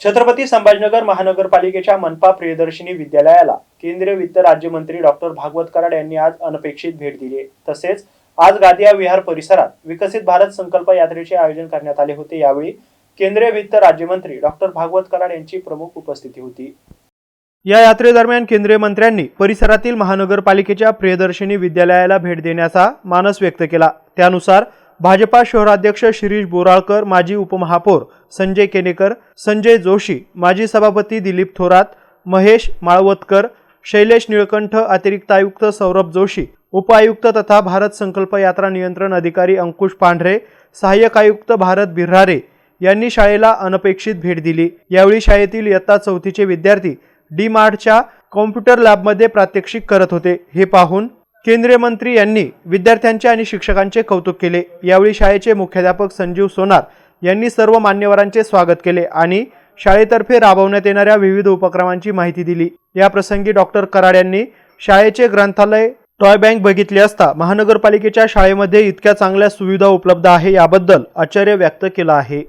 छत्रपती संभाजीनगर महानगरपालिकेच्या मनपा प्रियदर्शिनी विद्यालयाला केंद्रीय वित्त राज्यमंत्री डॉक्टर भागवत कराड यांनी आज अनपेक्षित भेट दिली. तसेच आज गादिया विहार परिसरात विकसित भारत संकल्प यात्रेचे आयोजन करण्यात आले होते. यावेळी केंद्रीय वित्त राज्यमंत्री डॉक्टर भागवत कराड यांची प्रमुख उपस्थिती होती. या यात्रेदरम्यान केंद्रीय मंत्र्यांनी परिसरातील महानगरपालिकेच्या प्रियदर्शिनी विद्यालयाला भेट देण्याचा मानस व्यक्त केला. त्यानुसार भाजपा शहराध्यक्ष शिरीष बोराळकर माजी उपमहापौर संजय केनेकर संजय जोशी माजी सभापती दिलीप थोरात महेश माळवतकर शैलेश निळकंठ अतिरिक्त आयुक्त सौरभ जोशी उपआयुक्त तथा भारत संकल्प यात्रा नियंत्रण अधिकारी अंकुश पांढरे सहाय्यक आयुक्त भारत बिर्हारे यांनी शाळेला अनपेक्षित भेट दिली. यावेळी शाळेतील इयत्ता चौथीचे विद्यार्थी डी मार्टच्या कॉम्प्युटर लॅबमध्ये प्रात्यक्षिक करत होते. हे पाहून केंद्रीय मंत्री यांनी विद्यार्थ्यांचे आणि शिक्षकांचे कौतुक केले. यावेळी शाळेचे मुख्याध्यापक संजीव सोनार यांनी सर्व मान्यवरांचे स्वागत केले आणि शाळेतर्फे राबवण्यात येणाऱ्या विविध उपक्रमांची माहिती दिली. या प्रसंगी डॉक्टर कराड यांनी शाळेचे ग्रंथालय टॉय बँक बघितली असता महानगरपालिकेच्या शाळेमध्ये इतक्या चांगल्या सुविधा उपलब्ध आहे याबद्दल आश्चर्य व्यक्त केलं आहे.